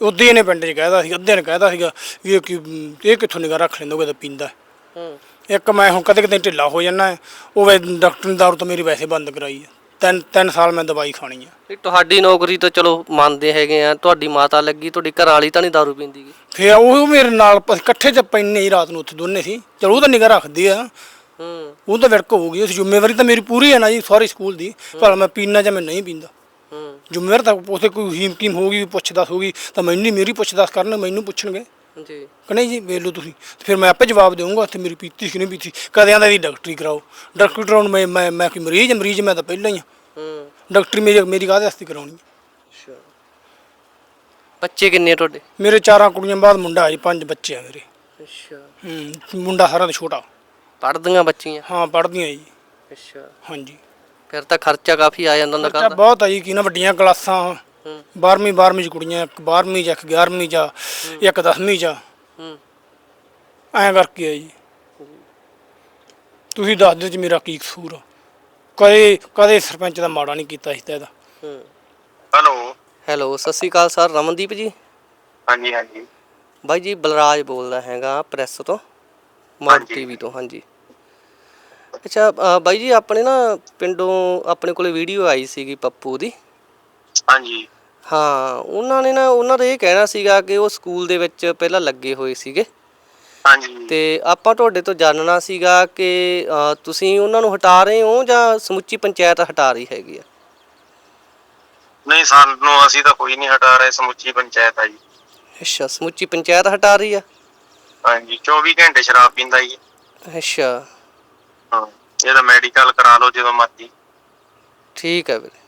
ਉਹਦੇ ਇਹਨੇ ਪਿੰਡ 'ਚ ਕਹਿਦਾ ਸੀ ਅੱਧੇ ਨੇ ਕਹਿਦਾ ਸੀਗਾ ਵੀ ਇਹ ਕੀ ਇਹ ਕਿੱਥੋਂ ਨਿਗਾ ਰੱਖ ਲੈਂਦਾ ਉਹ ਤਾਂ ਪੀਂਦਾ। ਹੂੰ। ਇੱਕ ਮੈਂ ਹੁਣ ਕਦੇ ਕਦੇ ਢਿੱਲਾ ਹੋ ਜਾਂਦਾ ਉਹ ਵੇ ਡਾਕਟਰ ਨੇ ਦਾਰੂ ਤਾਂ ਮੇਰੀ ਵੈਸੇ ਬੰਦ ਕਰਾਈ ਹੈ ਤਿੰਨ ਤਿੰਨ ਸਾਲ ਮੈਂ ਦਵਾਈ ਖਾਣੀ ਆ। ਨਹੀਂ ਤੁਹਾਡੀ ਨੌਕਰੀ ਤਾਂ ਚਲੋ ਮੰਨਦੇ ਹੈਗੇ ਆ ਤੁਹਾਡੀ ਮਾਤਾ ਲੱਗੀ ਤੁਹਾਡੀ ਘਰ ਵਾਲੀ ਤਾਂ ਨਹੀਂ ਦਾਰੂ ਪੀਂਦੀ ਗੀ। ਫਿਰ ਉਹ ਮੇਰੇ ਨਾਲ ਪ- ਇਕੱਠੇ ਚ ਪੈਨੇ ਹੀ ਰਾਤ ਨੂੰ ਉੱਥੇ ਦੋਨੇ ਸੀ ਚਲੋ ਉਹ ਤਾਂ ਨਿਗਾ ਰੱਖਦੀ ਆ। ਹੂੰ। ਉਹ ਤਾਂ ਵਿੜਕ ਹੋਊਗੀ ਉਸ ਜ਼ਿੰਮੇਵਾਰੀ ਤਾਂ ਮੇਰੀ ਪੂਰੀ ਹੈ ਨਾ ਜੀ ਸਾਰੇ ਸਕੂਲ ਦੀ। ਪਰ ਮੈਂ ਪੀਣਾ ਜਾਂ ਮੈਂ ਨਹੀਂ ਪੀਂਦਾ। ਹੂੰ। ਜ਼ਿੰਮੇਵਾਰ ਤਾਂ ਉੱਥੇ ਕੋਈ ਹੀਮ ਕੀਮ ਹੋਊਗੀ ਪੁੱਛਦਾਸ ਹੋਊਗੀ ਤਾਂ ਮੈਨੂੰ ਨਹੀਂ ਮੇਰੀ ਪੁੱਛਦਾਸ ਕਰਨ ਮੈਨੂੰ ਪੁੱਛਣਗੇ। ਜੀ। ਕਿ ਨਹੀਂ ਜੀ ਵੇਖ ਲਓ ਤੁਸੀਂ। ਤੇ ਫਿਰ ਮੈਂ ਆਪੇ ਜਵਾਬ ਦੇਵਾਂਗਾ ਤੇ ਮੇਰੀ ਪੀਤੀ ਸੀ ਕਿ ਨਹੀਂ ਪੀਤੀ। ਕਦੇ ਆਂਦਾ ਜੀ ਡਾਕਟਰੀ ਕਰਾਓ। ਡਾਕਟਰੀ ਕਰਾਉਣ ਮੈਂ ਮੈਂ ਮੈਂ ਕੋਈ ਮਰੀਜ਼ ਹਾਂ, ਮਰੀਜ਼ ਮੈਂ ਤਾਂ ਪਹਿਲਾਂ ਹੀ ਆ। ਹੂੰ। ਡਾਕਟਰੀ ਮੇਰੀ ਮੇਰੀ ਕਾਹਦੇ ਵਾਸਤੇ ਕਰਾਉਣੀ ਹੈ? ਅੱਛਾ। ਬੱਚੇ ਕਿੰਨੇ ਆ ਤੁਹਾਡੇ? ਮੇਰੇ ਚਾਰਾਂ ਕੁੜੀਆਂ ਬਾਅਦ ਮੁੰਡਾ ਹੈ ਜੀ ਪੰਜ ਬੱਚੇ ਆ ਮੇਰੇ। ਅੱਛਾ। ਹੂੰ ਮੁੰਡਾ ਸਾਰਾ ਤੋਂ ਛੋਟਾ। ਪੜ੍ਹਦੀਆਂ ਬੱਚੀਆਂ? ਹਾਂ ਪੜ੍ਹਦੀਆਂ ਜੀ। ਅੱਛਾ। ਹਾਂਜੀ। ਫਿਰ ਤਾਂ ਖਰਚਾ ਕਾਫੀ ਆ ਜਾਂਦਾ ਹੁੰਦਾ ਘਰ ਦਾ। ਬਹੁਤ ਆ ਜੀ ਕੀ ਨਾ ਵੱਡੀਆਂ ਕਲਾਸਾਂ ਹੂੰ 12ਵੀਂ 12ਵੀਂ ਚ ਕੁੜੀਆਂ ਇੱਕ 12ਵੀਂ ਚ ਇੱਕ 11ਵੀਂ ਚ ਇੱਕ 10ਵੀਂ ਚ। ਹੂੰ। ਐਂ ਕਰਕੇ ਆ ਜੀ। ਤੁਸੀਂ ਦੱਸ ਦਿਓ ਜੀ ਮੇਰਾ ਕੀ ਕਸੂਰ ਆ। ਕਦੇ ਕਦੇ ਸਰਪੰਚ ਦਾ ਮਾੜਾ ਨਹੀਂ ਕੀਤਾ ਸੀ ਤਾਂ ਇਹਦਾ ਹੈਲੋ। ਹੈਲੋ ਸਤਿ ਸ਼੍ਰੀ ਅਕਾਲ ਸਰ ਰਮਨਦੀਪ ਜੀ। ਹਾਂਜੀ ਹਾਂਜੀ। ਬਾਈ ਜੀ ਬਲਰਾਜ ਬੋਲਦਾ ਹੈਗਾ ਪ੍ਰੈਸ ਤੋਂ ਮਾਰ ਹਾਂਜੀ। ਟੀਵੀ ਤੋਂ ਹਾਂਜੀ। ਅੱਛਾ ਬਾਈ ਜੀ ਆਪਣੇ ਨਾ ਪਿੰਡੋਂ ਆਪਣੇ ਕੋਲੇ ਵੀਡੀਓ ਆਈ ਸੀਗੀ ਪੱਪੂ ਦੀ। ਹਾਂਜੀ। ਹਾਂ ਉਹਨਾਂ ਨੇ ਨਾ ਉਹਨਾਂ ਦਾ ਇਹ ਕਹਿਣਾ ਸੀਗਾ ਕਿ ਉਹ ਸਕੂਲ ਦੇ ਵਿੱਚ ਪਹਿਲਾਂ ਲੱਗੇ ਹੋਏ ਸੀਗੇ। ਹਾਂਜੀ। ਤੇ ਆਪਾਂ ਤੁਹਾਡੇ ਤੋਂ ਜਾਣਨਾ ਸੀਗਾ ਕਿ ਅ, ਤੁਸੀਂ ਉਹਨਾਂ ਨੂੰ ਹਟਾ ਰਹੇ ਹੋ ਜਾਂ ਸਮੁੱਚੀ ਪੰਚਾਇਤ ਹਟਾ ਰਹੀ ਹੈਗੀ ਆ? ਨਹੀਂ ਸਾਨੂੰ ਅਸੀਂ ਤਾਂ ਕੋਈ ਨਹੀਂ ਹਟਾ ਰਹੇ ਸਮੁੱਚੀ ਪੰਚਾਇਤ ਆ ਜੀ। ਅੱਛਾ ਸਮੁੱਚੀ ਪੰਚਾਇਤ ਹਟਾ ਰਹੀ ਆ? ਹਾਂਜੀ 24 ਘੰਟੇ ਸ਼ਰਾਬ ਪੀਂਦਾ ਜੀ। ਅੱਛਾ। ਹਾਂ ਇਹਦਾ ਮੈਡੀਕਲ ਕਰਾ ਲਓ ਜਦੋਂ ਮਰਜ਼ੀ। ਠੀਕ ਹੈ ਵੀਰੇ।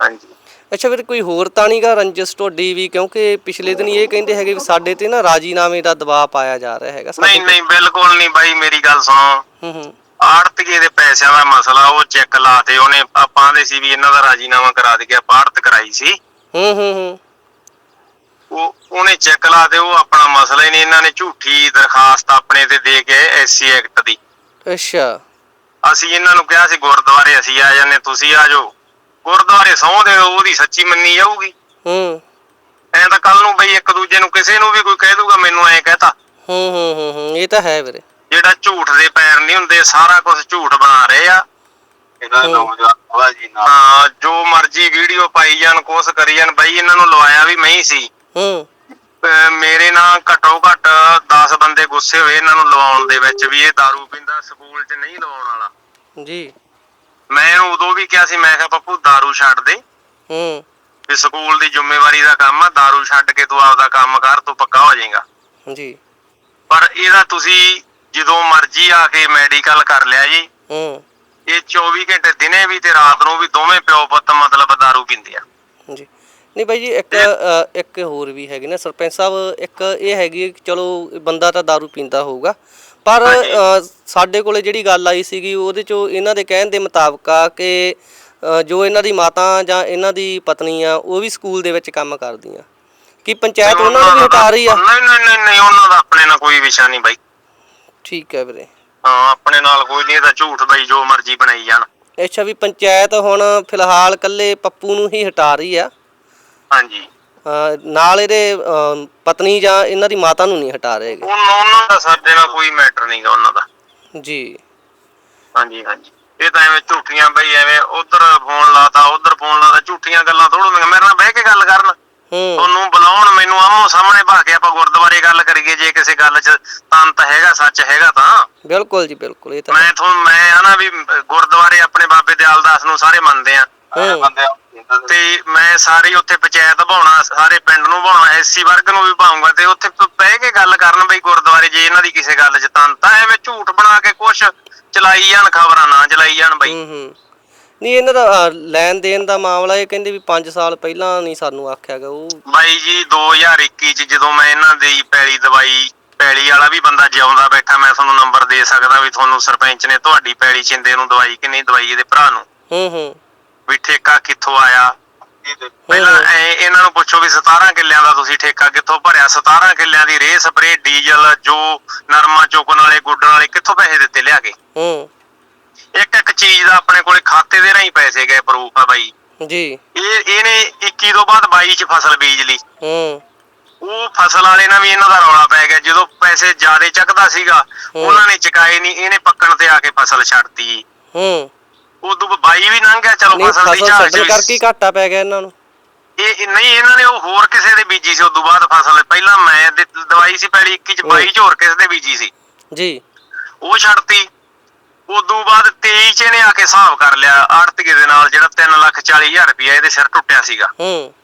ਹਾਂਜੀ। ਅੱਛਾ ਵੀਰੇ ਕੋਈ ਹੋਰ ਤਾਂ ਨਹੀਂ ਗਾ ਰੰਜਸ ਤੁਹਾਡੀ ਵੀ? ਕਿਉਂਕਿ ਪਿਛਲੇ ਦਿਨ ਇਹ ਕਹਿੰਦੇ ਹੈਗੇ ਵੀ ਸਾਡੇ ਤੇ ਨਾ ਰਾਜੀਨਾਮੇ ਦਾ ਦਬਾਅ ਪਾਇਆ ਜਾ ਰਿਹਾ ਹੈਗਾ ਨਹੀਂ ਨਹੀਂ ਬਿਲਕੁਲ ਨਹੀਂ ਬਾਈ ਮੇਰੀ ਗੱਲ ਸੁਣੋ। ਹੂੰ ਹੂੰ। ਆੜਤੀਏ ਦੇ ਪੈਸਿਆਂ ਦਾ ਮਸਲਾ ਉਹ ਚੈੱਕ ਲਾਤੇ ਉਹਨੇ ਆਪਾਂ ਦੇ ਸੀ ਵੀ ਇਹਨਾਂ ਦਾ ਰਾਜੀਨਾਮਾ ਕਰਾ ਦੇ ਗਿਆ ਆੜਤ ਕਰਾਈ ਸੀ। ਹੂੰ ਹੂੰ ਹੂੰ। ਉਹ ਉਹਨੇ ਚੈੱਕ ਲਾਤੇ ਉਹ ਆਪਣਾ ਮਸਲਾ ਹੀ ਨਹੀਂ ਇਹਨਾਂ ਨੇ ਝੂਠੀ ਦਰਖਾਸਤ ਆਪਣੇ ਤੇ ਦੇ ਕੇ ਐਸਸੀ ਐਕਟ ਦੀ। ਅੱਛਾ। ਅਸੀਂ ਇਹਨਾਂ ਨੂੰ ਕਿਹਾ ਸੀ ਗੁਰਦੁਆਰੇ ਅਸੀਂ ਆ ਜਾਂਦੇ ਤੁਸੀਂ ਆ ਜਾਓ। ਗੁਰਦੁਆਰੇ ਸਹੁੰ ਦੇ ਉਹਦੀ ਸੱਚੀ ਮੰਨੀ ਜਾਊਗੀ। ਹੂੰ। ਐਂ ਤਾਂ ਕੱਲ ਨੂੰ ਬਈ ਇੱਕ ਦੂਜੇ ਨੂੰ ਕਿਸੇ ਨੂੰ ਵੀ ਕੋਈ ਕਹਿ ਦੂਗਾ ਮੈਨੂੰ ਐਂ ਕਹਤਾ। ਹੂੰ ਹੂੰ ਹੂੰ ਹੂੰ ਇਹ ਤਾਂ ਹੈ ਵੀਰੇ। ਜਿਹੜਾ ਝੂਠ ਦੇ ਪੈਰ ਨਹੀਂ ਹੁੰਦੇ ਸਾਰਾ ਕੁਝ ਝੂਠ ਬਣਾ ਰਹੇ ਆ। ਇਹਦਾ ਨੌਜਵਾਨ ਜੀ ਹਾਂ ਜੋ ਮਰਜ਼ੀ ਵੀਡੀਓ ਪਾਈ ਜਾਣ ਕੋਸ ਕਰੀ ਜਾਣ ਬਈ ਇਹਨਾਂ ਨੂੰ ਲਵਾਇਆ ਵੀ ਮੈਂ ਹੀ ਸੀ। ਹੂੰ। ਅਹ ਮੇਰੇ ਨਾਲ ਘੱਟੋ ਘੱਟ 10 ਬੰਦੇ ਗੁੱਸੇ ਹੋਏ ਇਹਨਾਂ ਨੂੰ ਲਵਾਉਣ ਦੇ ਵਿੱਚ ਵੀ ਇਹ दारू ਪੀਂਦਾ ਸਕੂਲ 'ਚ ਨਹੀਂ ਲਵਾਉਣ ਵਾਲਾ। ਜੀ। ਮੈਂ ਇਹਨੂੰ ਉਦੋਂ ਵੀ ਕਿਹਾ ਸੀ ਮੈਂ ਕਿਹਾ ਪੱਪੂ दारू ਛੱਡ ਦੇ ਹੂੰ ਵੀ ਸਕੂਲ ਦੀ ਜ਼ਿੰਮੇਵਾਰੀ ਦਾ ਕੰਮ ਆ दारू ਛੱਡ ਕੇ ਤੂੰ ਆਪਦਾ ਕੰਮ ਕਰ ਤੂੰ ਪੱਕਾ ਹੋ ਜਾਏਗਾ ਜੀ ਪਰ ਇਹਦਾ ਤੁਸੀਂ ਜਦੋਂ ਮਰਜ਼ੀ ਆ ਕੇ ਮੈਡੀਕਲ ਕਰ ਲਿਆ ਜੀ ਹੂੰ ਇਹ 24 ਘੰਟੇ ਦਿਨੇ ਵੀ ਤੇ ਰਾਤ ਨੂੰ ਵੀ ਦੋਵੇਂ ਪਿਓ ਪੁੱਤ ਮਤਲਬ दारू ਪੀਂਦੇ ਆ ਜੀ ਨਹੀਂ ਬਾਈ ਜੀ ਇੱਕ ਅ, ਇੱਕ ਹੋਰ ਵੀ ਹੈਗੀ ਨਾ ਸਰਪੰਚ ਸਾਹਿਬ ਇੱਕ ਇਹ ਹੈਗੀ ਹੈ ਕਿ ਚਲੋ ਬੰਦਾ ਤਾਂ दारू ਪੀਂਦਾ ਹੋਊਗਾ ਪਰ ਅ, ਸਾਡੇ ਕੋਲੇ ਜਿਹੜੀ ਗੱਲ ਆਈ ਸੀਗੀ ਉਹਦੇ ਚੋਂ ਇਹਨਾਂ ਦੇ ਕਹਿਣ ਦੇ ਮੁਤਾਬਕ ਆ ਕਿ ਅ, ਜੋ ਇਹਨਾਂ ਦੀ ਮਾਤਾ ਜਾਂ ਇਹਨਾਂ ਦੀ ਪਤਨੀ ਆ ਉਹ ਵੀ ਸਕੂਲ ਦੇ ਵਿੱਚ ਕੰਮ ਕਰਦੀਆਂ। ਕੀ ਪੰਚਾਇਤ ਉਹਨਾਂ ਨੂੰ ਵੀ ਹਟਾ ਰਹੀ ਆ? ਨਹੀਂ ਨਹੀਂ ਨਹੀਂ ਨਹੀਂ ਉਹਨਾਂ ਦਾ ਆਪਣੇ ਨਾਲ ਕੋਈ ਵਿਸ਼ਾ ਨਹੀਂ ਬਾਈ। ਠੀਕ ਹੈ ਵੀਰੇ। ਹਾਂ ਆਪਣੇ ਨਾਲ ਕੋਈ ਨਹੀਂ ਇਹਦਾ ਝੂਠ ਬਾਈ ਜੋ ਮਰਜ਼ੀ ਬਣਾਈ ਜਾਣ। ਅੱਛਾ ਵੀ ਪੰਚਾਇਤ ਹੁਣ ਫਿਲਹਾਲ ਕੱਲੇ ਪੱਪੂ ਨੂੰ ਹੀ ਹਟਾ ਰਹੀ ਆ? ਹਾਂਜੀ। ਨਾਲ ਇਹਦੇ ਪਤਨੀ ਜਾਂ ਇਹਨਾਂ ਦੀ ਮਾਤਾ ਨੂੰ ਨਹੀਂ ਹਟਾ ਰਹੇਗੇ ਉਹਨਾਂ ਉਹਨਾਂ ਦਾ ਸਾਡੇ ਨਾਲ ਕੋਈ ਮੈਟਰ ਨਹੀਂਗਾ ਉਹਨਾਂ ਦਾ। ਜੀ। ਹਾਂਜੀ ਹਾਂਜੀ। ਇਹ ਤਾਂ ਐਵੇਂ ਝੂਠੀਆਂ ਬਈ ਐਵੇਂ ਉਧਰ ਫੋਨ ਲਾਤਾ ਉਧਰ ਫੋਨ ਲਾਤਾ ਝੂਠੀਆਂ ਗੱਲਾਂ ਥੋੜੋ ਮੇਰੇ ਨਾਲ ਬਹਿ ਕੇ ਗੱਲ ਕਰਨ। ਹੂੰ। ਤੁਹਾਨੂੰ ਬੁਲਾਉਣ ਮੈਨੂੰ ਆਮੋ ਸਾਹਮਣੇ ਭਾ ਕੇ ਆਪਾਂ ਗੁਰਦੁਆਰੇ ਗੱਲ ਕਰੀਏ ਜੇ ਕਿਸੇ ਗੱਲ 'ਚ ਤੰਤ ਹੈਗਾ ਸੱਚ ਹੈਗਾ ਤਾਂ। ਬਿਲਕੁਲ ਜੀ ਬਿਲਕੁਲ ਇਹ ਤਾਂ ਮੈਂ ਤੁਹਾਨੂੰ ਮੈਂ ਹਨਾ ਵੀ ਗੁਰਦੁਆਰੇ ਆਪਣੇ ਬਾਬੇ ਦਿਆਲਦਾਸ ਨੂੰ ਸਾਰੇ ਮੰਨਦੇ ਆ। ਹੂੰ। ਤੇ ਮੈਂ ਸਾਰੀ ਉੱਥੇ ਪੰਚਾਇਤ ਭਾਉਣਾ ਸਾਰੇ ਪਿੰਡ ਨੂੰ ਭਾਉਣਾ ਐਸਸੀ ਵਰਗ ਨੂੰ ਵੀ ਭਾਉਂਗਾ ਤੇ ਉੱਥੇ ਬਹਿ ਕੇ ਗੱਲ ਕਰਨ ਬਈ ਗੁਰਦੁਆਰੇ ਜੇ ਇਹਨਾਂ ਦੀ ਕਿਸੇ ਗੱਲ 'ਚ ਆ ਐਵੇਂ ਝੂਠ ਬਣਾ ਕੇ ਕੁਛ ਚਲਾਈ ਜਾਣ ਖਬਰਾਂ ਨਾ ਚਲਾਈ ਜਾਣ ਬਈ। ਹੂੰ ਹੂੰ। ਨਹੀਂ ਇਹਨਾਂ ਦਾ ਲੈਣ ਦੇਣ ਦਾ ਮਾਮਲਾ ਇਹ ਕਹਿੰਦੇ ਵੀ 5 ਸਾਲ ਪਹਿਲਾਂ ਨਹੀਂ ਸਾਨੂੰ ਆਖਿਆਗਾ ਉਹ ਬਾਈ ਜੀ 2021 ਚ ਜਦੋਂ ਮੈਂ ਇਹਨਾਂ ਦੀ ਪੈਲੀ ਦਵਾਈ ਪੈਲੀ ਵਾਲਾ ਵੀ ਬੰਦਾ ਜਿਉਂਦਾ ਬੈਠਾ ਮੈਂ ਤੁਹਾਨੂੰ ਨੰਬਰ ਦੇ ਸਕਦਾ ਵੀ ਤੁਹਾਨੂੰ ਸਰਪੰਚ ਨੇ ਤੁਹਾਡੀ ਪੈਲੀ ਛਿੰਦੇ ਨੂੰ ਦਵਾਈ ਕਿ ਨਹੀਂ ਦਵਾਈ ਇਹਦੇ ਭਰਾ ਨੂੰ। ਹੂੰ ਹੂੰ। ਵੀ ਠੇਕਾ ਕਿੱਥੋਂ ਆਇਆ? ਪਹਿਲਾਂ ਐ ਇਹਨਾਂ ਨੂੰ ਪੁੱਛੋ ਵੀ 17 ਕਿੱਲਿਆਂ ਦਾ ਤੁਸੀਂ ਠੇਕਾ ਕਿੱਥੋਂ ਭਰਿਆ? 17 ਕਿੱਲਿਆਂ ਦੀ ਰੇਹ ਸਪਰੇ ਡੀਜ਼ਲ ਜੋ ਨਰਮਾ ਚੁੱਕਣ ਵਾਲੇ ਗੁੱਡਣ ਵਾਲੇ ਕਿੱਥੋਂ ਪੈਸੇ ਦਿੱਤੇ ਲਿਆ ਕੇ ਹੂੰ। ਇੱਕ ਇੱਕ ਚੀਜ਼ ਦਾ ਆਪਣੇ ਕੋਲੇ ਖਾਤੇ ਦੇ ਰਾਹੀਂ ਪੈਸੇ ਗਏ ਪ੍ਰੂਫ ਆ ਬਾਈ। ਜੀ। ਇਹ ਇਹਨੇ 21 ਤੋਂ ਬਾਅਦ 22 ਚ ਫਸਲ ਬੀਜ ਲਈ। ਹੂੰ। ਉਹ ਫਸਲ ਵਾਲੇ ਨਾਲ ਵੀ ਇਹਨਾਂ ਦਾ ਰੌਲਾ ਪੈ ਗਿਆ। ਜਦੋਂ ਪੈਸੇ ਜ਼ਿਆਦੇ ਚੱਕਦਾ ਸੀਗਾ ਉਹਨਾਂ ਨੇ ਚੁਕਾਏ ਨਹੀਂ। ਇਹਨੇ ਪੱਕਣ ਤੇ ਆ ਕੇ ਫਸਲ ਛੱਡਤੀ। ਹੂੰ। ਉਦੋਂ ਬਾਈ ਵੀ ਲੰਘ ਗਿਆ ਚਲੋ ਨਹੀਂ ਫਸਲ ਦੀ ਫਸਲ ਝਾੜ ਛੱਡਣ ਕਰਕੇ ਹੀ ਘਾਟਾ ਪੈ ਗਿਆ ਇਹਨਾਂ ਨੂੰ। ਇਹ ਇਹ ਨਹੀਂ ਇਹਨਾਂ ਨੇ ਉਹ ਹੋਰ ਕਿਸੇ ਦੇ ਬੀਜੀ ਸੀ ਉਦੋਂ ਬਾਅਦ ਫਸਲ। ਪਹਿਲਾਂ ਮੈਂ ਦੇ- ਦਵਾਈ ਸੀ ਪਹਿਲੀ 21 ਚ 22 ਚ ਹੋਰ ਕਿਸੇ ਦੇ ਬੀਜੀ ਸੀ। ਜੀ। ਉਹ ਛੱਡਤੀ। ਉਦੋਂ ਬਾਅਦ 23 ਚ ਇਹਨੇ ਆ ਕੇ ਹਿਸਾਬ ਕਰ ਲਿਆ ਆੜਤੀਏ ਦੇ ਨਾਲ ਜਿਹੜਾ 3 ਲੱਖ 40 ਹਜ਼ਾਰ ਰੁਪਇਆ ਇਹਦੇ ਸਿਰ ਟੁੱਟਿਆ ਸੀਗਾ। ਹੂੰ।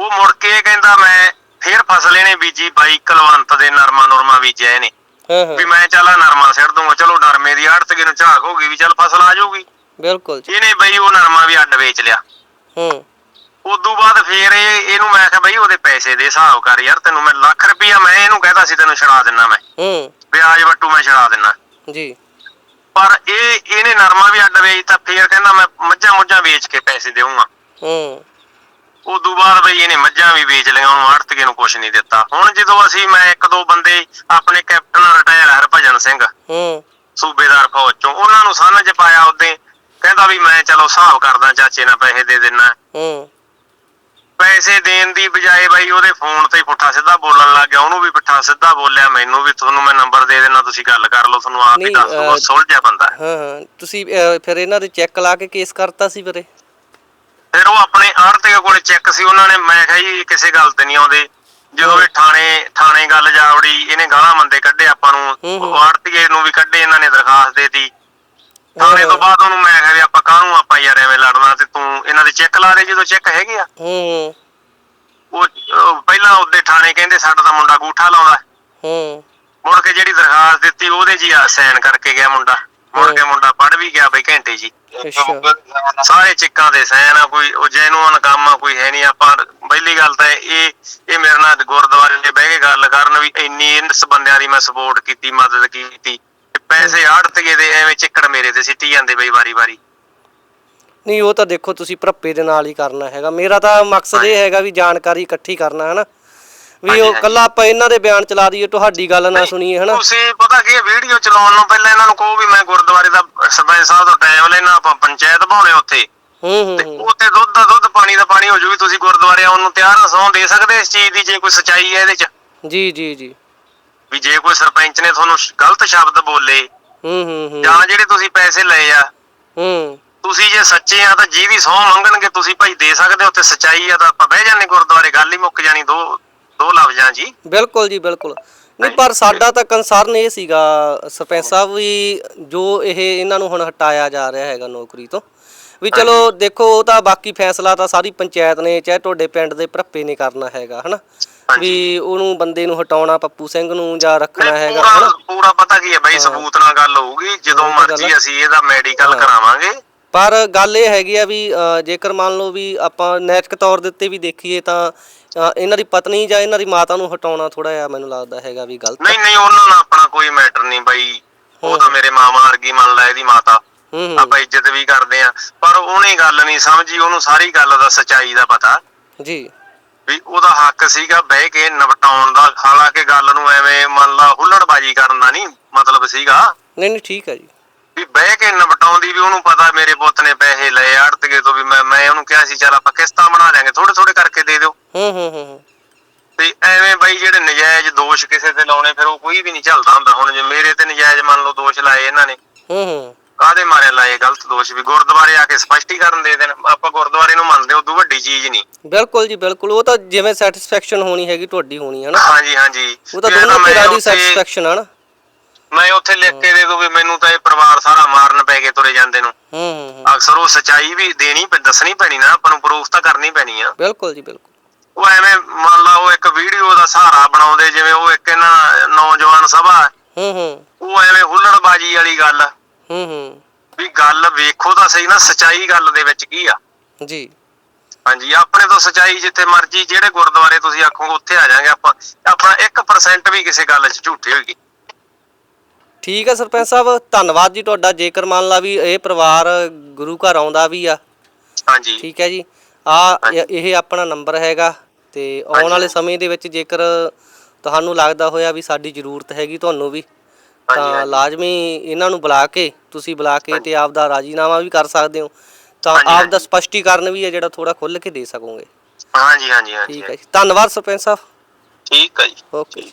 ਉਹ ਮੁੜ ਕੇ ਕਹਿੰਦਾ ਮੈਂ ਫੇਰ ਫਸਲ ਇਹਨੇ ਬੀਜੀ ਬਾਈ ਕਲਵੰਤ ਦੇ ਨਰਮਾ ਨੁਰਮਾ ਬੀਜਿਆ ਇਹਨੇ। ਹਾਂ ਹਾਂ। ਵੀ ਮੈਂ ਚੱਲਾ ਨਰਮਾ ਸਿਰ ਦੂੰਗਾ ਚਲੋ ਨਰਮੇ ਦੀ ਆੜਤ ਨੂੰ ਝਾਕ ਹੋਗੀ ਵੀ ਚੱਲ ਫਸਲ ਆ ਜਾਊਗੀ। ਬਿਲਕੁਲ ਜੀ। ਇਹਨੇ ਬਈ ਉਹ ਨਰਮਾ ਵੀ ਅੱਡ ਵੇਚ ਲਿਆ। ਹੂੰ। ਉਦੋਂ ਬਾਅਦ ਫੇਰ ਇਹ ਇਹਨੂੰ ਮੈਂ ਕਿਹਾ ਬਈ ਉਹਦੇ ਪੈਸੇ ਦੇ ਹਿਸਾਬ ਕਰ ਯਾਰ ਤੈਨੂੰ ਮੈਂ ਲੱਖ ਰੁਪਈਆ ਮੈਂ ਇਹਨੂੰ ਕਹਿਤਾ ਸੀ ਤੈਨੂੰ ਛੜਾ ਦਿੰਨਾ ਮੈਂ। ਹੂੰ। ਵਿਆਜ ਵੱਟੂ ਮੈਂ ਛੜਾ ਦਿੰਨਾ। ਜੀ। ਪਰ ਇਹ ਇਹਨੇ ਨਰਮਾ ਵੀ ਅੱਡ ਵੇਚਤਾ ਫੇਰ ਕਹਿੰਦਾ ਮੈਂ ਮੱਝਾਂ ਮੁੱਝਾਂ ਵੇਚ ਕੇ ਪੈਸੇ ਦੇਵਾਂਗਾ ਹੂੰ। ਉਦੋਂ ਬਾਅਦ ਬਈ ਇਹਨੇ ਮੱਝਾਂ ਵੀ ਵੇਚ ਲਈਆਂ ਉਹਨੂੰ ਆੜਤਕੇ ਨੂੰ ਕੁਝ ਨਹੀਂ ਦਿੱਤਾ। ਹੁਣ ਜਦੋਂ ਅਸੀਂ ਮੈਂ ਇੱਕ ਦੋ ਬੰਦੇ ਆਪਣੇ ਕੈਪਟਨ ਰਿਟਾਇਰ ਹਰਭਜਨ ਸਿੰਘ। ਹੂੰ। ਸੂਬੇਦਾਰ ਫੌਜ ਚੋਂ ਉਹਨਾਂ ਨੂੰ ਸੰਨ ਚ ਪਾਇਆ ਉਹਦੇ। ਕਹਿੰਦਾ ਵੀ ਮੈਂ ਚਲੋ ਹਿਸਾਬ ਕਰਦਾ ਚਾਚੇ ਨਾਲ ਪੈਸੇ ਦੇ ਦਿੰਨਾ। ਹੂੰ। ਪੈਸੇ ਦੇਣ ਦੀ ਬਜਾਏ ਬਾਈ ਉਹਦੇ ਫੋਨ ਤੇ ਪੁੱਠਾ ਸਿੱਧਾ ਬੋਲਣ ਲੱਗ ਗਿਆ। ਉਹਨੂੰ ਵੀ ਪੁੱਠਾ ਸਿੱਧਾ ਬੋਲਿਆ ਮੈਨੂੰ ਵੀ ਤੁਹਾਨੂੰ ਮੈਂ ਨੰਬਰ ਦੇ ਦੇਣਾ ਤੁਸੀਂ ਗੱਲ ਕਰ ਲਓ ਤੁਹਾਨੂੰ ਆਪ ਹੀ ਨਹੀਂ, ਦੱਸ ਦੂੰਗਾ ਅਹ, ਸੁਲਝਿਆ ਬੰਦਾ। ਹੈ। ਹਾਂ। ਹਾਂ ਤੁਸੀਂ ਫਿਰ ਇਹਨਾਂ ਦੇ ਚੈੱਕ ਲਾ ਕੇ ਕੇਸ ਕਰਤਾ ਸੀ ਵੀਰੇ? ਫਿਰ ਉਹ ਆਪਣੇ ਆੜਤੀਏ ਕੋਲੇ ਚੈੱਕ ਸੀ ਉਹਨਾਂ ਨੇ ਮੈਂ ਕਿਹਾ ਜੀ ਕਿਸੇ ਗੱਲ ਤੇ ਨਹੀਂ ਆਉਂਦੇ। ਜਦੋਂ ਇਹ ਥਾਣੇ ਥਾਣੇ ਗੱਲ ਜਾਵੜੀ ਇਹਨੇ ਗਾਲਾਂ ਮੰਦੇ ਕੱਢੇ ਆਪਾਂ ਹੂੰ, ਹੂੰ। ਨੂੰ ਆੜਤੀਏ ਨੂੰ ਵੀ ਕੱਢੇ ਇਹਨਾਂ ਨੇ ਦਰਖਾਸਤ ਦੇਤੀ। ਥਾਣੇ ਤੋਂ ਬਾਅਦ ਉਹਨੂੰ ਮੈਂ ਕਿਹਾ ਵੀ ਆਪਾਂ ਕਾਹਨੂੰ ਆਪਾਂ ਯਾਰ ਐਵੇਂ ਲੜਨਾ ਤੇ ਤੂੰ ਇਹਨਾਂ ਦੇ ਚੈੱਕ ਲਾ ਦੇ ਜਦੋਂ ਚੈੱਕ ਹੈਗੇ ਆ। ਹੂੰ ਉਹ ਉਹ ਪਹਿਲਾਂ ਉਹਦੇ ਥਾਣੇ ਕਹਿੰਦੇ ਸਾਡਾ ਤਾਂ ਮੁੰਡਾ ਗੂਠਾ ਲਾਉਂਦਾ। ਹੂੰ। ਮੁੜ ਕੇ ਜਿਹੜੀ ਦਰਖਾਸਤ ਦਿੱਤੀ ਉਹਦੇ ਜੀ ਸਾਈਨ ਕਰਕੇ ਗਿਆ ਮੁੰਡਾ। ਮੁੜ ਕੇ ਮੁੰਡਾ ਪੜ ਵੀ ਗਿਆ ਬਈ ਘੰਟੇ ਜੀ। ਅੱਛਾ। ਸਾਰੇ ਚਿੱਕਾਂ ਦੇ ਸੈਨ ਆ ਕੋਈ ਉਹ ਜੈਨੂਅਨ ਕੰਮ ਆ ਕੋਈ ਹੈ ਨਹੀਂ। ਆਪਾਂ ਪਹਿਲੀ ਗੱਲ ਤਾਂ ਇਹ ਇਹ ਮੇਰੇ ਨਾਲ ਗੁਰਦੁਆਰੇ ਦੇ ਬਹਿ ਕੇ ਗੱਲ ਕਰਨ ਵੀ ਇੰਨੀ ਇਸ ਬੰਦਿਆਂ ਦੀ ਮੈਂ ਸਪੋਰਟ ਕੀਤੀ ਮਦਦ ਕੀਤੀ। ਪੈਸੇ ਆੜਤੀਏ ਦੇ ਐਵੇਂ ਚਿੱਕੜ ਮੇਰੇ ਤੇ ਸਿੱਟੀ ਜਾਂਦੇ ਬਈ ਵਾਰੀ ਵਾਰੀ। ਨਹੀਂ ਉਹ ਤਾਂ ਦੇਖੋ ਤੁਸੀਂ ਭਰੱਪੇ ਦੇ ਨਾਲ ਹੀ ਕਰਨਾ ਹੈਗਾ। ਮੇਰਾ ਤਾਂ ਮਕਸਦ ਇਹ ਹੈਗਾ ਵੀ ਜਾਣਕਾਰੀ ਇਕੱਠੀ ਕਰਨਾ ਹਨਾ? ਵੀ ਉਹ। ਕੱਲਾ ਆਪਾਂ ਇਹਨਾਂ ਦੇ ਬਿਆਨ ਚਲਾ ਦਈਏ ਤੁਹਾਡੀ ਗੱਲ ਨਾ ਸੁਣੀਏ ਹਨਾ? ਤੁਸੀਂ ਪਤਾ ਕੀ ਵੀਡੀਓ ਚਲਾਉਣ ਨੂੰ ਪਹਿਲਾਂ ਇਹਨਾਂ ਨੂੰ ਕਹੋ ਵੀ ਮੈਂ ਗੁਰਦੁਆਰੇ ਦਾ ਸਰਪੰਚ ਸਾਹਿਬ ਤੋਂ ਟਾਈਮ ਲੈਣਾ ਆਪਾਂ ਪੰਚਾਇਤ ਭਾਉਣੇ ਉੱਥੇ। ਹੂੰ ਹੂੰ ਤੇ ਹੂੰ। ਉੱਥੇ ਦੁੱਧ ਦਾ ਦੁੱਧ ਪਾਣੀ ਦਾ ਪਾਣੀ ਹੋ ਜੂ ਵੀ ਤੁਸੀਂ ਗੁਰਦੁਆਰੇ ਆਉਣ ਨੂੰ ਤਿਆਰ ਆ ਸਹੁੰ ਦੇ ਸਕਦੇ ਇਸ ਚੀਜ਼ ਦੀ ਜੇ ਕੋਈ ਸਚਾਈ ਹੈ ਇਹਦੇ ਚ। ਜੀ ਜੀ ਜੀ। ਵੀ ਜੇ ਕੋਈ ਸਰਪੰਚ ਨੇ ਤੁਹਾਨੂੰ ਸ਼- ਗਲਤ ਸ਼ਬਦ ਬੋਲੇ ਹੂੰ ਹੂੰ ਹੂੰ। ਜਾਂ ਜਿਹੜੇ ਤੁਸੀਂ ਪੈਸੇ ਲਏ ਆ ਹੂੰ। ਤੁਸੀਂ ਜੇ ਸੱਚੇ ਆ ਤਾਂ ਜਿਹਦੀ ਸਹੁੰ ਮੰਗਣਗੇ ਤੁਸੀਂ ਭਾਈ ਦੇ ਸਕਦੇ ਹੋ ਉੱਥੇ ਸਚਾਈ ਆ ਤਾਂ ਆਪਾਂ ਬਹਿ ਜਾਂਦੇ ਗੁਰਦੁਆਰੇ ਗੱਲ ਹੀ ਮੁੱਕ ਜਾਣੀ ਦੋ ਦੋ ਲਫ਼ਜ਼ਾਂ ਜੀ। ਬਿਲਕੁਲ ਜੀ ਬਿਲਕੁਲ। ਨਹੀਂ ਪਰ ਸਾਡਾ ਤਾਂ ਕੰਸਰਨ ਇਹ ਸੀਗਾ ਸਰਪੰਚ ਸਾਹਿਬ ਵੀ ਜੋ ਇਹ ਇਹਨਾਂ ਨੂੰ ਹੁਣ ਹਟਾਇਆ ਜਾ ਰਿਹਾ ਹੈਗਾ ਨੌਕਰੀ ਤੋਂ ਵੀ ਚਲੋ ਦੇਖੋ ਉਹ ਤਾਂ ਬਾਕੀ ਫੈਸਲਾ ਤਾਂ ਸਾਰੀ ਪੰਚਾਇਤ ਨੇ ਚਾਹੇ ਤੁਹਾਡੇ ਪਿੰਡ ਦੇ ਭਰੱਪੇ ਨੇ ਕਰਨਾ ਹੈਗਾ ਹਨਾ? ਵੀ ਉਹਨੂੰ ਬੰਦੇ ਨੂੰ ਹਟਾਉਣਾ ਪੱਪੂ ਸਿੰਘ ਨੂੰ ਜਾਂ ਰੱਖਣਾ ਹੈਗਾ ਪੂਰਾ ਹਨਾ? ਪੂਰਾ ਪਤਾ ਕੀ ਹੈ ਬਾਈ ਸਬੂਤ ਨਾਲ ਗੱਲ ਹੋਊਗੀ ਜਦੋਂ ਮਰਜ਼ੀ। ਅਸੀਂ ਇਹਦਾ ਮੈਡੀਕਲ। ਕਰਾਵਾਂਗੇ। ਪਰ ਗੱਲ ਇਹ ਹੈਗੀ ਆ ਵੀ ਅ, ਜੇਕਰ ਮੰਨ ਲਓ ਵੀ ਆਪਾਂ ਨੈਤਿਕ ਤੌਰ ਦੇ ਉੱਤੇ ਵੀ ਦੇਖੀਏ ਤਾਂ ਅ, ਇਹਨਾਂ ਦੀ ਪਤਨੀ ਜਾਂ ਇਹਨਾਂ ਦੀ ਮਾਤਾ ਨੂੰ ਹਟਾਉਣਾ ਥੋੜਾ ਜਿਹਾ ਮੈਨੂੰ ਲੱਗਦਾ ਹੈਗਾ ਵੀ ਗਲਤ ਨਹੀਂ ਨਹੀਂ ਉਹਨਾਂ ਨਾਲ ਆਪਣਾ ਕੋਈ ਮੈਟਰ ਨਹੀਂ ਬਾਈ। ਉਹ ਤਾਂ ਮੇਰੇ ਮਾਮਾ ਵਰਗੀ ਮੰਨ ਲੈ ਇਹਦੀ ਮਾਤਾ। ਹੂੰ ਹੂੰ। ਆਪਾਂ ਇੱਜ਼ਤ ਵੀ ਕਰਦੇ ਆ ਪਰ ਉਹਨੇ ਗੱਲ ਨਹੀਂ ਸਮਝੀ ਉਹਨੂੰ ਸਾਰੀ ਗੱਲ ਦਾ ਸਚਾਈ ਦਾ ਪਤਾ। ਜੀ। ਵੀ ਉਹਦਾ ਹੱਕ ਸੀਗਾ ਬਹਿ ਕੇ ਨਿਪਟਾਉਣ ਦਾ। ਹਾਲਾਂਕਿ ਗੱਲ ਨੂੰ ਐਵੇਂ ਮੰਨ ਲਾ ਹੁੱਲੜਬਾਜੀ ਕਰਨ ਦਾ ਨਹੀਂ ਮਤਲਬ ਸੀਗਾ। ਨਹੀਂ ਨਹੀਂ ਠੀਕ ਹੈ ਜੀ। ਵੀ ਬਹਿ ਕੇ ਨਿਪਟਾਉਂਦੀ ਵੀ ਉਹਨੂੰ ਪਤਾ ਮੇਰੇ ਪੁੱਤ ਨੇ ਪੈਸੇ ਲਏ ਆੜਤਗੇ ਤੋਂ ਵੀ ਮੈਂ ਮੈਂ ਉਹਨੂੰ ਕਿਹਾ ਸੀ ਚੱਲ ਆਪਾਂ ਕਿਸ਼ਤਾਂ ਬਣਾ ਲਾਂਗੇ ਥੋੜੇ ਥੋੜੇ ਕਰਕੇ ਦੇ ਦਿਓ। ਹੂੰ ਹੂੰ ਹੂੰ ਤੇ ਐਵੇਂ ਬਾਈ ਜਿਹੜੇ ਨਜਾਇਜ਼ ਦੋਸ਼ ਕਿਸੇ ਤੇ ਲਾਉਣੇ ਫਿਰ ਉਹ ਕੋਈ ਵੀ ਨਹੀਂ ਚੱਲਦਾ ਹੁੰਦਾ। ਹੁਣ ਜੇ ਮੇਰੇ ਤੇ ਨਜਾਇਜ਼ ਮੰਨ ਲਓ ਦੋਸ਼ ਲਾਏ ਇਹਨਾਂ ਨੇ। ਹੂੰ ਹੂੰ। ਕਾਦੇ ਮਾਰੇ ਲਾਏ ਗਲਤ ਦੋਸ਼? ਵੀ ਗੁਰਦੁਆਰੇ ਆ ਕੇ ਸਪਸ਼ਟੀਕਰਨ ਦੇ ਦੇਣ। ਆਪਾਂ ਗੁਰਦੁਆਰੇ ਨੂੰ ਮੰਨਦੇ ਉਦੋਂ ਵੱਡੀ ਚੀਜ਼ ਨਹੀਂ। ਬਿਲਕੁਲ ਜੀ ਬਿਲਕੁਲ। ਉਹ ਤਾਂ ਜਿਵੇਂ ਸੈਟੀਸਫੈਕਸ਼ਨ ਹੋਣੀ ਹੈਗੀ ਤੁਹਾਡੀ ਹੋਣੀ ਹੈ ਨਾ। ਹਾਂਜੀ ਹਾਂਜੀ। ਉਹ ਤਾਂ ਦੋਨੋਂ ਧਿਰਾਂ ਦੀ ਸੈਟੀਸਫੈਕਸ਼ਨ ਨਾ। ਮੈਂ ਉੱਥੇ ਲਿਖ ਕੇ ਦੇ ਦੂੰ ਵੀ ਮੈਨੂੰ ਤਾਂ ਇਹ ਪਰਿਵਾਰ ਸਾਰਾ ਮਾਰਨ ਪੈ ਕੇ ਤੁਰੇ ਜਾਂਦੇ ਨੂੰ। ਹੂੰ ਹੂੰ ਹੂੰ। ਅਕਸਰ ਉਹ ਸਚਾਈ ਵੀ ਦੇਣੀ ਪੈ ਦੱਸਣੀ ਪੈਣੀ ਨਾ। ਆਪਾਂ ਨੂੰ ਪ੍ਰੂਫ ਤਾਂ ਕਰਨੀ ਪੈਣੀ ਆ। ਬਿਲਕੁਲ ਜੀ ਬਿਲਕੁਲ। ਉਹ ਐਵੇਂ ਮੰਨ ਲਾ ਉਹ ਇੱਕ ਵੀਡੀਓ ਦਾ ਸਹਾਰਾ ਬਣਾਉਂਦੇ ਜਿਵੇਂ ਉਹ ਇੱਕ ਇਹਨਾਂ ਨੌਜਵਾਨ ਸਭਾ ਹੂੰ ਹੂੰ। ਉਹ ਐਵੇਂ ਹੁੱਲੜਬਾਜੀ ਵਾਲੀ ਗੱਲ। ਹੂੰ ਹੂੰ। ਵੀ ਗੱਲ ਵੇਖੋ ਤਾਂ ਸਹੀ ਨਾ ਸਚਾਈ ਗੱਲ ਦੇ ਵਿੱਚ ਕੀ ਆ? ਜੀ। ਹਾਂਜੀ ਆਪਣੇ ਤੋਂ ਸਚਾਈ ਜਿੱਥੇ ਮਰਜ਼ੀ ਜਿਹੜੇ ਗੁਰਦੁਆਰੇ ਤੁਸੀਂ ਆਖੋਗੇ ਉੱਥੇ ਆ ਜਾਾਂਗੇ ਆਪਾਂ। ਆਪਣਾ 1% ਵੀ ਕਿਸੇ ਗੱਲ 'ਚ ਝੂਠੇ ਹੋਏਗੀ ਠੀਕ ਹੈ ਸਰਪੰਚ ਸਾਹਿਬ ਧੰਨਵਾਦ ਜੀ ਤੁਹਾਡਾ। ਜੇਕਰ ਮੰਨ ਲਾ ਵੀ ਇਹ ਪਰਿਵਾਰ ਗੁਰੂ ਘਰ ਆਉਂਦਾ ਵੀ ਆ। ਹਾਂਜੀ। ਠੀਕ ਹੈ ਜੀ। ਆ ਇਹ ਆਪਣਾ ਨੰਬਰ ਹੈਗਾ ਤੇ ਆਉਣ ਵਾਲੇ ਸਮੇਂ ਦੇ ਵਿੱਚ ਜੇਕਰ ਤੁਹਾਨੂੰ ਲੱਗਦਾ ਹੋਇਆ ਵੀ ਸਾਡੀ ਜ਼ਰੂਰਤ ਹੈਗੀ ਤੁਹਾਨੂੰ ਵੀ। ਤਾਂ। ਲਾਜ਼ਮੀ ਇਹਨਾਂ ਨੂੰ ਬੁਲਾ ਕੇ ਤੁਸੀਂ ਬੁਲਾ ਕੇ ਤੇ ਆਪ ਦਾ ਰਾਜੀਨਾਮਾ ਵੀ ਕਰ ਸਕਦੇ ਹੋ। ਤਾਂ ਆਪ ਦਾ। ਸਪਸ਼ਟੀਕਰਨ ਵੀ ਹੈ ਜਿਹੜਾ ਥੋੜਾ ਖੁੱਲ ਕੇ ਦੇ ਸਕੋਗੇ। ਹਾਂਜੀ ਹਾਂਜੀ ਹਾਂਜੀ ਠੀਕ ਹੈ ਜੀ। ਧੰਨਵਾਦ ਸਰਪੰਚ ਸਾਹਿਬ। ਠੀਕ ਹੈ ਜੀ। ਓਕੇ।